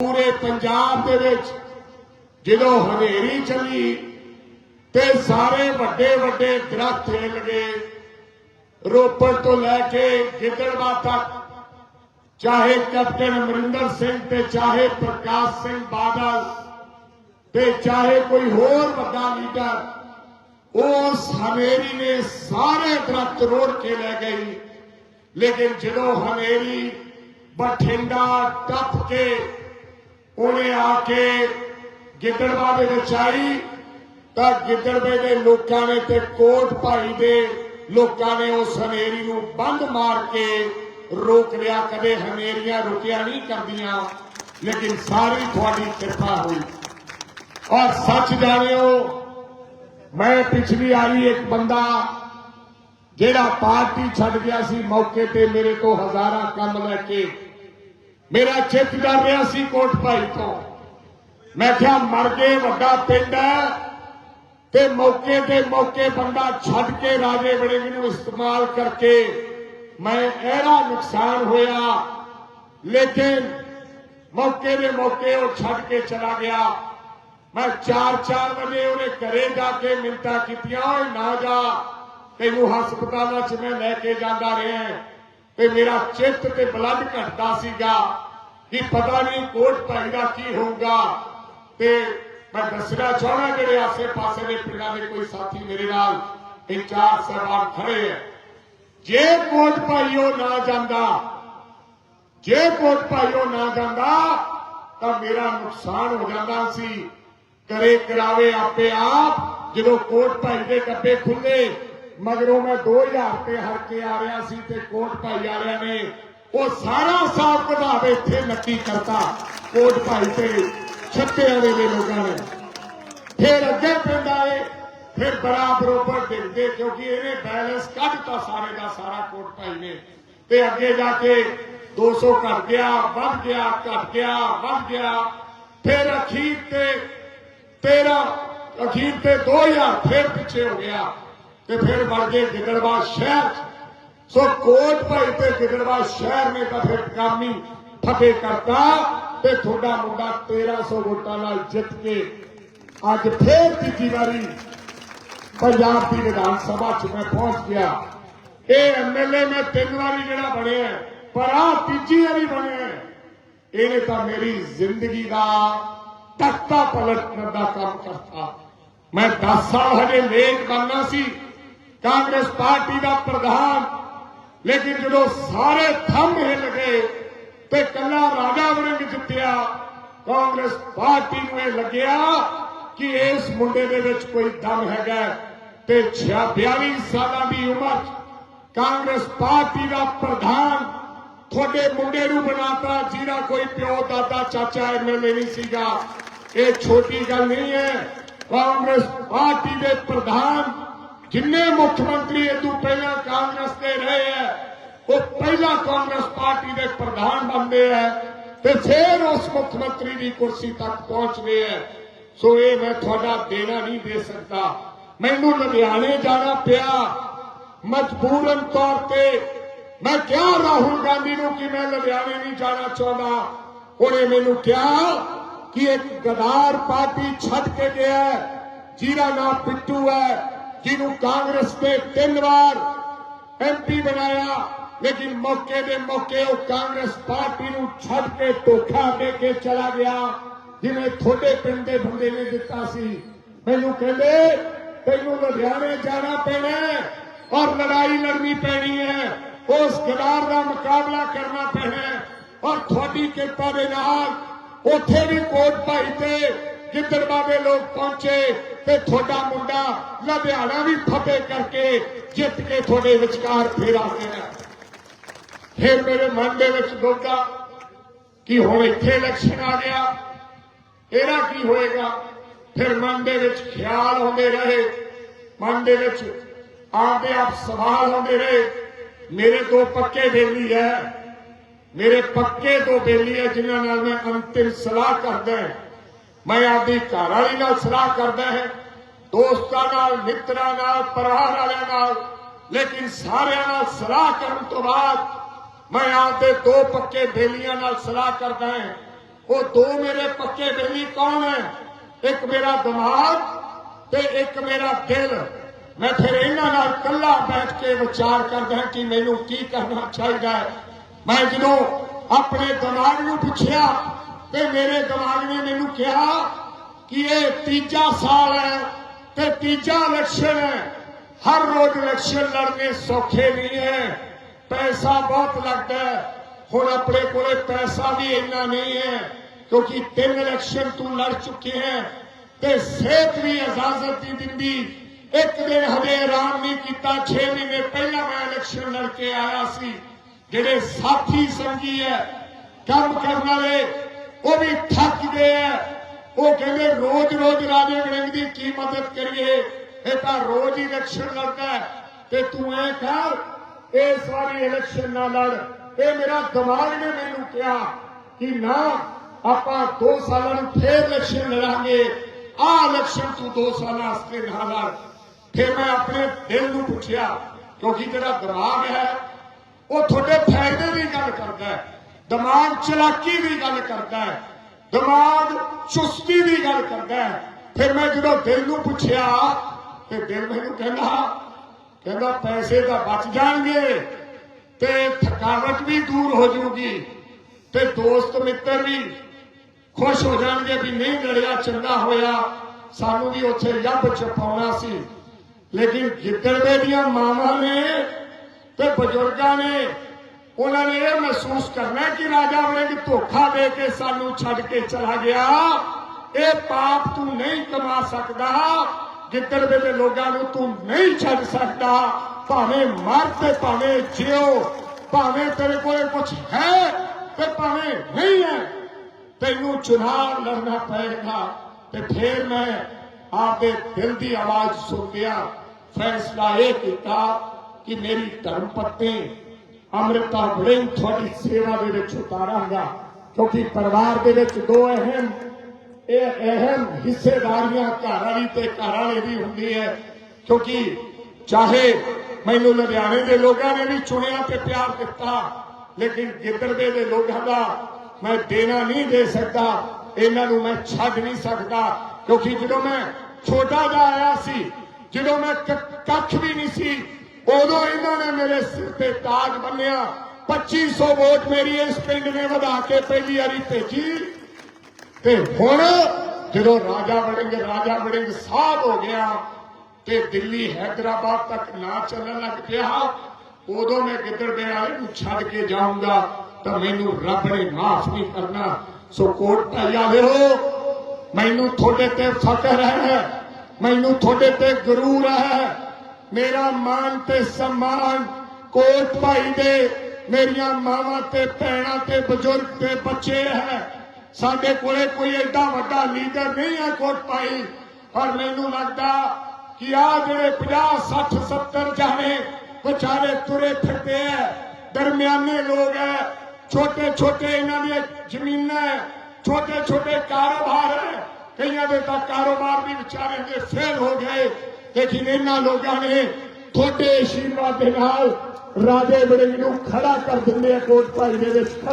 ਪੂਰੇ ਪੰਜਾਬ ਦੇ ਵਿੱਚ ਜਦੋਂ ਹਨੇਰੀ ਚੱਲੀ ਤੇ ਸਾਰੇ ਵੱਡੇ ਵੱਡੇ ਦਰਖਤ ਹਿੱਲ ਗਏ ਰੋਪੜ ਤੋਂ ਲੈ ਕੇ ਗਿੱਦੜਵਾ ਤੱਕ, ਚਾਹੇ ਕੈਪਟਨ ਅਮਰਿੰਦਰ ਸਿੰਘ ਤੇ ਚਾਹੇ ਪ੍ਰਕਾਸ਼ ਸਿੰਘ ਬਾਦਲ ਤੇ ਚਾਹੇ ਕੋਈ ਹੋਰ ਵੱਡਾ ਲੀਡਰ, ਉਸ ਹਨੇਰੀ ਨੇ ਸਾਰੇ ਦਰਖਤ ਰੋੜ ਕੇ ਲੈ ਗਈ ਲੇਕਿਨ ਜਦੋਂ ਹਨੇਰੀ ਬਠਿੰਡਾ ਟੱਪ ਕੇ ਉਹਨੇ ਆ ਕੇ ਗਿੱਦੜਵਾ ਦੇ ਵਿੱਚ ਆਈ ਤਾਂ ਗਿੱਦੜਵੇ ਦੇ ਲੋਕਾਂ ਨੇ ਤੇ ਕੋਟ ਭਾਈ ਦੇ ਲੋਕਾਂ ਨੇ ਉਸ ਹਨੇਰੀ ਨੂੰ ਬੰਦ ਮਾਰ ਕੇ ਰੋਕ ਲਿਆ। ਕਦੇ ਹਨੇਰੀਆਂ ਰੁਕਿਆ ਨਹੀਂ ਕਰਦੀਆਂ, ਲੇਕਿਨ ਸਾਰੀ ਤੁਹਾਡੀ ਕਿਰਪਾ ਹੋਈ। ਔਰ ਸੱਚ ਜਾਣਿਓ, ਮੈਂ ਪਿਛਲੀ ਆਈ ਇੱਕ ਬੰਦਾ ਜਿਹੜਾ ਪਾਰਟੀ ਛੱਡ ਗਿਆ ਸੀ, ਮੌਕੇ ਤੇ ਮੇਰੇ ਤੋਂ ਹਜ਼ਾਰਾਂ ਕੰਮ ਲੈ ਕੇ ਮੇਰਾ ਚਿੱਤ ਕਰ ਰਿਹਾ ਸੀ ਕੋਟ ਭਾਈ ਤੋਂ। ਮੈਂ ਕਿਹਾ, ਮਰ ਗਏ, ਵੱਡਾ ਪਿੰਡ ਹੈ। ਤੇ ਮੌਕੇ ਤੇ ਮੌਕੇ ਬੰਦਾ ਛੱਡ ਕੇ ਰਾਜੇ ਵੜਿੰਗ ਨੂੰ ਇਸਤੇਮਾਲ ਕਰਕੇ ਮੈਂ ਇਹਦਾ ਨੁਕਸਾਨ ਹੋਇਆ। ਲੇਕਿਨ ਮੌਕੇ ਦੇ ਮੌਕੇ ਉਹ ਛੱਡ ਕੇ ਚਲਾ ਗਿਆ। ਮੈਂ 4-4 ਵਜੇ ਉਹਨੇ ਘਰੇ ਜਾ ਕੇ ਮਿੰਤਾ ਕੀਤੀਆਂ, ਓਏ ਨਾ ਜਾ, ਤੈਨੂੰ ਹਸਪਤਾਲਾਂ 'ਚ ਮੈਂ ਲੈ ਕੇ ਜਾਂਦਾ ਰਿਹਾ। ਤੇ ਮੇਰਾ ਚਿੱਤ ਤੇ ਬਲੱਡ ਘਟਦਾ ਸੀਗਾ ਕਿ ਪਤਾ ਨਹੀਂ ਕੋਟ ਭਾਈ ਦਾ ਕੀ ਹੋਊਗਾ। ਤੇ ਮੈਂ ਦੱਸਣਾ ਚਾਹਣਾ ਜਿਹੜੇ ਆਸੇ-ਪਾਸੇ ਦੇ ਪਿੰਡਾਂ ਦੇ ਕੋਈ ਸਾਥੀ ਮੇਰੇ ਨਾਲ ਇਹ ਚਾਰ ਸਹਿਬਾਨ ਖੜੇ ਹੈ। ਜੇ ਕੋਟ ਭਾਈ ਉਹ ਨਾ ਜਾਂਦਾ, ਜੇ ਕੋਟ ਭਾਈ ਉਹ ਨਾ ਜਾਂਦਾ, ਤਾਂ ਮੇਰਾ ਨੁਕਸਾਨ ਹੋ ਜਾਂਦਾ ਸੀ। ਕਰੇ ਕਰਾਵੇ ਆਪੇ ਆਪ, ਜਦੋਂ ਕੋਟ ਭਾਈ ਦੇ ਡੱਬੇ ਖੁੱਲੇ ਮਗਰੋਂ ਮੈਂ 2000 ਤੇ ਹਰ ਕੇ ਆ ਰਿਹਾ ਸੀ ਤੇ ਕੋਟ ਭਾਈ ਵਾਲਿਆਂ ਨੇ। ਉਹ ਸਾਰਾ ਹਿਸਾਬ ਕਿਤਾਬ ਇੱਥੇ ਨੱਕੀ ਕਰਤਾ ਕੋਟ ਭਾਈ ਤੇ ਛੱਤਿਆਂ ਦੇ ਲੋਕਾਂ ਨੇ। ਫਿਰ ਅੱਗੇ ਪਿੰਡ ਆਏ, ਫਿਰ ਬੜਾ ਬਰੋਬਰ ਦਿਖਦੇ ਕਿਉਂਕਿ ਇਹਨੇ ਬੈਲੈਂਸ ਕੱਢਤਾ ਸਾਰੇ ਦਾ ਸਾਰਾ ਕੋਟ ਭਾਈ ਨੇ। ਤੇ ਅੱਗੇ ਜਾ ਕੇ 200 ਘਟ ਗਿਆ, ਵੱਧ ਗਿਆ, ਘਟ ਗਿਆ, ਵੱਧ ਗਿਆ। ਫਿਰ ਅਖੀਰ ਤੇ 13 ਅਖੀਰ ਤੇ 2000 ਫਿਰ ਪਿੱਛੇ ਹੋ ਗਿਆ। ਤੇ ਫਿਰ ਵੜ ਗਏ ਗਿੱਦੜਵਾ ਸ਼ਹਿਰ 'ਚ। ਸੋ ਕੋਟ ਭਾਈ ਤੇ ਗਿੱਦੜਵਾ ਸ਼ਹਿਰ ਨੇ ਤਾਂ ਫਿਰ ਕਾਮੀ ਫਤਿਹ ਕਰਤਾ ਤੇ ਤੁਹਾਡਾ ਮੁੰਡਾ 1300 ਵੋਟਾਂ ਨਾਲ ਜਿੱਤ ਕੇ ਅੱਜ ਫੇਰ ਤੀਜੀ ਵਾਰੀ ਪੰਜਾਬ ਦੀ ਵਿਧਾਨ ਸਭਾ 'ਚ ਮੈਂ ਪਹੁੰਚ ਗਿਆ ਇਹ ਐਮਐਲਏ ਮੈਂ ਤਿੰਨ ਵਾਰੀ ਜਿਹੜਾ ਬਣਿਆ ਪਰ ਆ ਤੀਜੀ ਵਾਰੀ ਬਣਿਆ ਇਹਨੇ ਤਾਂ ਮੇਰੀ ਜ਼ਿੰਦਗੀ ਦਾ ਤਖਤਾ ਪਲਟਣ ਦਾ ਕੰਮ ਕਰਤਾ ਮੈਂ 10 ਸਾਲ ਹਜੇ ਲੇਟ ਕਰਨਾ ਸੀ ਕਾਂਗਰਸ ਪਾਰਟੀ ਦਾ ਪ੍ਰਧਾਨ। ਲੇਕਿਨ ਜਦੋਂ ਸਾਰੇ ਥੰਮ ਹਿੱਲ ਗਏ ਤੇ ਕੱਲਾ ਰਾਜਾ ਵੜਿੰਗ ਜਿੱਤਿਆ, ਕਾਂਗਰਸ ਪਾਰਟੀ ਨੂੰ ਇਹ ਲੱਗਿਆ ਕਿ ਇਸ ਮੁੰਡੇ ਦੇ ਵਿੱਚ ਕੋਈ ਦਮ ਹੈਗਾ ਤੇ 42 ਸਾਲਾਂ ਦੀ ਉਮਰ 'ਚ ਕਾਂਗਰਸ ਪਾਰਟੀ ਦਾ ਪ੍ਰਧਾਨ ਤੁਹਾਡੇ ਮੁੰਡੇ ਨੂੰ ਬਣਾਤਾ, ਜਿਹਦਾ ਕੋਈ ਪਿਓ, ਦਾਦਾ, ਚਾਚਾ ਐਮਐਲਏ ਨਹੀਂ ਸੀਗਾ। ਇਹ ਛੋਟੀ ਗੱਲ ਨਹੀਂ ਹੈ। ਕਾਂਗਰਸ ਪਾਰਟੀ ਦੇ ਪ੍ਰਧਾਨ ਜਿੰਨੇ ਮੁੱਖ ਮੰਤਰੀ ਇਹ ਤੋਂ ਪਹਿਲਾਂ ਕਾਂਗਰਸ ਦੇ ਰਹੇ ਹੈ ਉਹ ਪਹਿਲਾਂ ਕਾਂਗਰਸ ਪਾਰਟੀ ਦੇ ਪ੍ਰਧਾਨ ਬਣਦੇ ਹੈ ਤੇ ਫਿਰ ਉਸ ਮੁੱਖ ਮੰਤਰੀ ਦੀ ਕੁਰਸੀ ਤੱਕ ਪਹੁੰਚਦੇ ਹੈ ਸੋ ਇਹ ਮੈਂ ਤੁਹਾਡਾ ਦੇਣਾ ਨਹੀਂ ਦੇ ਸਕਦਾ। ਮੈਨੂੰ ਲੁਧਿਆਣੇ ਜਾਣਾ ਪਿਆ। ਮਜਬੂਰਨ ਤੌਰ ਤੇ ਮੈਂ ਕਿਹਾ ਰਾਹੁਲ ਗਾਂਧੀ ਨੂੰ ਕਿ ਮੈਂ ਲੁਧਿਆਣੇ ਨਹੀਂ ਜਾਣਾ ਚਾਹੁੰਦਾ। ਉਹਨੇ ਮੈਨੂੰ ਕਿਹਾ ਕਿ ਇੱਕ ਗਦਾਰ ਪਾਰਟੀ ਛੱਡ ਕੇ ਗਿਆ ਹੈ, ਜਿਹਦਾ ਨਾਮ ਪਿੱਟੂ ਹੈ। ਜਿਹਨੂੰ ਕਾਂਗਰਸ ਨੇ ਤਿੰਨ ਵਾਰ ਐਮਪੀ ਬਣਾਇਆ ਲੇਕਿਨ ਮੌਕੇ ਦੇ ਮੌਕੇ ਉਹ ਕਾਂਗਰਸ ਪਾਰਟੀ ਨੂੰ ਛੱਡ ਕੇ ਧੋਖਾ ਦੇ ਕੇ ਚਲਾ ਗਿਆ ਜਿਵੇਂ ਤੁਹਾਡੇ ਪਿੰਡ ਦੇ ਬੰਦੇ ਨੇ ਦਿੱਤਾ ਸੀ ਮੈਨੂੰ ਕਹਿੰਦੇ ਤੈਨੂੰ ਲੁਧਿਆਣੇ ਜਾਣਾ ਪੈਣਾ ਔਰ ਲੜਾਈ ਲੜਨੀ ਪੈਣੀ ਹੈ ਉਸ ਗਦਾਰ ਦਾ ਮੁਕਾਬਲਾ ਕਰਨਾ ਪੈਣਾ ਔਰ ਤੁਹਾਡੀ ਕਿਰਪਾ ਦੇ ਨਾਲ ਉੱਥੇ ਵੀ ਕੋਟ ਭਾਈ ਤੇ ਗਿੱਦੜਵਾ ਬਾਬੇ ਲੋਕ ਪਹੁੰਚੇ ਤੇ ਤੁਹਾਡਾ ਮੁੰਡਾ ਲੁਧਿਆਣਾ ਵੀ ਫਤਿਹ ਕਰਕੇ ਜਿੱਤ ਕੇ ਤੁਹਾਡੇ ਵਿਚਕਾਰ ਫੇਰ ਆ ਗਿਆ ਫਿਰ ਮੇਰੇ ਮਨ ਦੇ ਵਿੱਚ ਦੋਗਾ ਕਿ ਹੁਣ ਇੱਥੇ ਇਲੈਕਸ਼ਨ ਆ ਗਿਆ। ਇਹਦਾ ਕੀ ਹੋਏਗਾ? ਫਿਰ ਮਨ ਦੇ ਵਿੱਚ ਖਿਆਲ ਹੁੰਦੇ ਰਹੇ। ਮਨ ਦੇ ਵਿੱਚ ਆਪਦੇ ਆਪ ਸਵਾਲ ਹੁੰਦੇ ਰਹੇ। ਮੇਰੇ ਦੋ ਪੱਕੇ ਬੇਲੀ ਹੈ। ਮੇਰੇ ਪੱਕੇ ਦੋ ਬੇਲੀ ਹੈ ਜਿਨ੍ਹਾਂ ਨਾਲ ਮੈਂ ਅੰਤਿਮ ਸਲਾਹ ਕਰਦਾ ਹਾਂ। ਮੈਂ ਆਪਦੀ ਘਰ ਵਾਲੀ ਨਾਲ ਸਲਾਹ ਕਰਦਾ ਹੈ, ਦੋਸਤਾਂ ਨਾਲ, ਮਿੱਤਰਾਂ ਨਾਲ, ਪਰਿਵਾਰ ਵਾਲਿਆਂ ਨਾਲ। ਲੇਕਿਨ ਸਾਰਿਆਂ ਨਾਲ ਸਲਾਹ ਕਰਨ ਤੋਂ ਬਾਅਦ ਮੈਂ ਆਪਦੇ ਦੋ ਪੱਕੇ ਬੇਲੀਆਂ ਨਾਲ ਸਲਾਹ ਕਰਦਾ ਹਾਂ। ਉਹ ਦੋ ਮੇਰੇ ਪੱਕੇ ਬੇਲੀ ਕੌਣ ਹੈ? ਇੱਕ ਮੇਰਾ ਦਿਮਾਗ ਤੇ ਇੱਕ ਮੇਰਾ ਦਿਲ। ਮੈਂ ਫਿਰ ਇਹਨਾਂ ਨਾਲ ਇਕੱਲਾ ਬੈਠ ਕੇ ਵਿਚਾਰ ਕਰਦਾ ਕਿ ਮੈਨੂੰ ਕੀ ਕਰਨਾ ਚਾਹੀਦਾ ਹੈ। ਮੈਂ ਜਦੋਂ ਆਪਣੇ ਦਿਮਾਗ ਨੂੰ ਪੁੱਛਿਆ ਤੇ ਮੇਰੇ ਦਿਮਾਗ ਨੇ ਮੈਨੂੰ ਕਿਹਾ ਕਿ ਇਹ ਤੀਜਾ ਸਾਲ ਹੈ ਤੇ ਤੀਜਾ ਇਲੈਕਸ਼ਨ ਹੈ। ਹਰ ਰੋਜ਼ ਇਲੈਕਸ਼ਨ ਲੜਨੇ ਸੌਖੇ ਨਹੀਂ ਹੈ ਪੈਸਾ ਬਹੁਤ ਲੱਗਦਾ ਹੈ। ਹੁਣ ਆਪਣੇ ਕੋਲੇ ਪੈਸਾ ਵੀ ਇੰਨਾ ਨਹੀਂ ਹੈ, ਕਿਉਂਕਿ ਤਿੰਨ ਇਲੈਕਸ਼ਨ ਤੂੰ ਲੜ ਚੁੱਕੇ ਹੈ ਤੇ ਸਿਹਤ ਵੀ ਇਜਾਜ਼ਤ ਨਹੀਂ ਦਿੰਦੀ। ਇੱਕ ਦਿਨ ਹਜੇ ਆਰਾਮ ਨਹੀਂ ਕੀਤਾ 6 ਮਹੀਨੇ ਪਹਿਲਾਂ ਮੈਂ ਇਲੈਕਸ਼ਨ ਲੜ ਕੇ ਆਇਆ ਸੀ। ਜਿਹੜੇ ਸਾਥੀ ਸੰਗੀ ਹੈ, ਕੰਮ ਕਰਨ ਵਾਲੇ ਉਹ ਵੀ ਥੱਕ ਗਏ ਹੈ ਉਹ ਕਹਿੰਦੇ ਰੋਜ਼ ਰੋਜ਼ ਰਾਜੇ ਵੜਿੰਗ ਦੀ ਕੀ ਮਦਦ ਕਰੀਏ? ਇਹ ਤਾਂ ਰੋਜ਼ ਹੀ ਇਲੈਕਸ਼ਨ ਲੜਦਾ ਹੈ। ਤੇ ਤੂੰ ਐ ਕਰ ਇਸ ਵਾਰੀ ਇਲੈਕਸ਼ਨ ਨਾ ਲੜ। ਇਹ ਮੇਰਾ ਦਿਮਾਗ ਨੇ ਮੈਨੂੰ ਕਿਹਾ ਕਿ ਨਾ, ਆਪਾਂ 2 ਸਾਲਾਂ ਨੂੰ ਫੇਰ ਇਲੈਕਸ਼ਨ ਲੜਾਂਗੇ। ਆਹ ਇਲੈਕਸ਼ਨ ਤੂੰ 2 ਸਾਲਾਂ ਵਾਸਤੇ ਨਾ ਲੜ। ਫਿਰ ਮੈਂ ਆਪਣੇ ਦਿਲ ਨੂੰ ਪੁੱਛਿਆ, ਕਿਉਂਕਿ ਤੇਰਾ ਦਿਮਾਗ ਹੈ, ਉਹ ਤੁਹਾਡੇ ਫਾਇਦੇ ਦੀ ਗੱਲ ਕਰਦਾ ਹੈ। ਦਿਮਾਗ ਚਲਾਕੀ ਦੀ ਗੱਲ ਕਰਦਾ ਹੈ, ਦਿਮਾਗ ਚੁਸਤੀ ਦੀ ਗੱਲ ਕਰਦਾ ਹੈ। ਫਿਰ ਮੈਂ ਜਦੋਂ ਦਿਲ ਨੂੰ ਪੁੱਛਿਆ, ਤੇ ਦਿਲ ਮੈਨੂੰ ਕਹਿੰਦਾ ਕਹਿੰਦਾ ਪੈਸੇ ਤਾਂ ਬਚ ਜਾਣਗੇ ਤੇ ਥਕਾਵਟ ਵੀ ਦੂਰ ਹੋ ਜਾਊਗੀ ਤੇ ਦੋਸਤ ਮਿੱਤਰ ਵੀ ਖੁਸ਼ ਹੋ ਜਾਣਗੇ ਵੀ ਨਹੀਂ ਲੜਿਆ, ਚੰਗਾ ਹੋਇਆ। ਸਾਨੂੰ ਵੀ ਉੱਥੇ ਲੱਭ ਛਪਾਉਣਾ ਸੀ। ਲੇਕਿਨ ਗਿੱਦੜਵੇ ਦੀਆਂ ਮਾਵਾਂ ਨੇ ਤੇ ਬਜ਼ੁਰਗਾਂ ਨੇ ਉਹਨਾਂ ਨੇ ਇਹ ਮਹਿਸੂਸ ਕਰਨਾ ਕਿ ਰਾਜਾ ਵੜਿੰਗ ਧੋਖਾ ਦੇ ਕੇ ਸਾਨੂੰ ਛੱਡ ਕੇ ਚਲਾ ਗਿਆ। ਇਹ ਪਾਪ ਤੂੰ ਨਹੀਂ ਕਮਾ ਸਕਦਾ। ਗਿੱਦੜਵੇ ਦੇ ਲੋਕਾਂ ਨੂੰ ਤੂੰ ਨਹੀਂ ਛੱਡ ਸਕਦਾ। ਭਾਵੇਂ ਮਰ ਤੇ ਭਾਵੇਂ ਜਿਉ, ਭਾਵੇਂ ਤੇਰੇ ਕੋਲ ਕੁਝ ਹੈ ਤੇ ਭਾਵੇਂ ਨਹੀਂ ਹੈ, ਤੈਨੂੰ ਚੁਣਾਵ ਲੜਨਾ ਪਏਗਾ। ਤੇ ਫੇਰ ਮੈਂ ਆਪਦੇ ਦਿਲ ਦੀ ਆਵਾਜ਼ ਸੁਣ ਗਿਆ ਫੈਸਲਾ ਇਹ ਕੀਤਾ ਕਿ ਮੇਰੀ ਧਰਮ ਪਤਨੀ ਅੰਮ੍ਰਿਤਾ ਵੜਿੰਗ ਤੁਹਾਡੀ ਸੇਵਾ ਦੇ ਵਿੱਚ ਉਤਾਰਾਂਗਾ, ਕਿਉਂਕਿ ਪਰਿਵਾਰ ਦੇ ਵਿੱਚ ਦੋ ਅਹਿਮ, ਇਹ ਅਹਿਮ ਹਿੱਸੇਦਾਰੀਆਂ ਘਰ ਵਾਲੀ ਤੇ ਘਰ ਵਾਲੇ ਦੀ ਹੁੰਦੀ ਹੈ, ਕਿਉਂਕਿ ਚਾਹੇ ਮੈਨੂੰ ਲੁਧਿਆਣੇ ਦੇ ਲੋਕਾਂ ਨੇ ਵੀ ਚੁਣਿਆ ਤੇ ਪਿਆਰ ਦਿੱਤਾ, ਲੇਕਿਨ ਗਿੱਦੜਵੇ ਦੇ ਲੋਕਾਂ ਦਾ ਮੈਂ ਦੇਣਾ ਨਹੀਂ ਦੇ ਸਕਦਾ, ਇਹਨਾਂ ਨੂੰ ਮੈਂ ਛੱਡ ਨਹੀਂ ਸਕਦਾ, ਕਿਉਂਕਿ ਜਦੋਂ ਮੈਂ ਛੋਟਾ ਜਿਹਾ ਆਇਆ ਸੀ, ਜਦੋਂ ਮੈਂ ਕ- ਕੱਖ ਵੀ ਨਹੀਂ ਸੀ ਉਦੋਂ ਇਹਨਾਂ ਨੇ ਮੇਰੇ ਸਿਰ ਤੇ ਤਾਜ ਬੰਨਿਆ। 2500 ਵੋਟ ਮੇਰੀ ਇਸ ਪਿੰਡ ਨੇ ਵਧਾ ਕੇ ਪਹਿਲੀ ਵਾਰੀ ਭੇਜੀ। ਤੇ ਹੁਣ ਜਦੋਂ ਰਾਜਾ ਵੜਿੰਗ ਰਾਜਾ ਵੜਿੰਗ ਸਾਹਿਬ ਹੋ ਗਿਆ ਤੇ ਦਿੱਲੀ ਹੈਦਰਾਬਾਦ ਤੱਕ ਨਾ ਚੱਲਣ ਲੱਗ ਪਿਆ, ਉਦੋਂ ਮੈਂ ਗਿੱਦੜਵੇ ਵਾਲੇ ਨੂੰ ਛੱਡ ਕੇ ਜਾਊਂਗਾ, ਤਾਂ ਮੈਨੂੰ ਰੱਬ ਨੇ ਮਾਫ ਨਹੀਂ ਕਰਨਾ। ਸੋ ਕੋਟ ਭਾਈਆ ਵੇਹੋ ਮੈਨੂੰ ਤੁਹਾਡੇ ਤੇ ਫਖਰ ਹੈ, ਮੈਨੂੰ ਤੁਹਾਡੇ ਤੇ ਗਰੂਰ ਹੈ। ਮੇਰਾ ਮਾਨ ਤੇ ਸਨਮਾਨ ਕੋਟ ਭਾਈ ਦੇ, ਮੇਰੀਆਂ ਮਾਵਾਂ ਤੇ, ਭੈਣਾਂ ਤੇ, ਬਜ਼ੁਰਗ ਤੇ, ਬੱਚੇ ਹੈ। ਸਾਡੇ ਕੋਲੇ ਕੋਈ ਐਡਾ ਵੱਡਾ ਲੀਡਰ ਨਹੀਂ ਹੈ ਕੋਟ ਭਾਈ। ਪਰ ਮੈਨੂੰ ਲੱਗਦਾ ਕਿ ਆ ਜਿਹੜੇ 50 60 70 ਜਾਣੇ ਵਿਚਾਰੇ ਤੁਰੇ ਫਿਰਦੇ ਹੈ, ਦਰਮਿਆਨੇ ਲੋਕ ਹੈ ਛੋਟੇ ਛੋਟੇ ਇਹਨਾਂ ਦੀਆਂ ਜ਼ਮੀਨਾਂ ਛੋਟੇ ਛੋਟੇ ਕਾਰੋਬਾਰ ਹੈ, ਕਈਆਂ ਦੇ ਤਾਂ ਕਾਰੋਬਾਰ ਵੀ ਵਿਚਾਰੇ ਦੇ ਫੇਲ ਹੋ ਗਏ। ਲੇਕਿਨ ਇਹਨਾਂ ਲੋਕਾਂ ਨੇ ਤੁਹਾਡੇ ਆਸ਼ੀਰਵਾਦ ਦੇ ਨਾਲ ਰਾਜੇ ਵੜਿੰਗ ਨੂੰ ਖੜਾ ਕਰ ਦਿੰਦੇ ਆ ਕੋਟ ਭਾਈ ਦੇ ਵਿੱਚ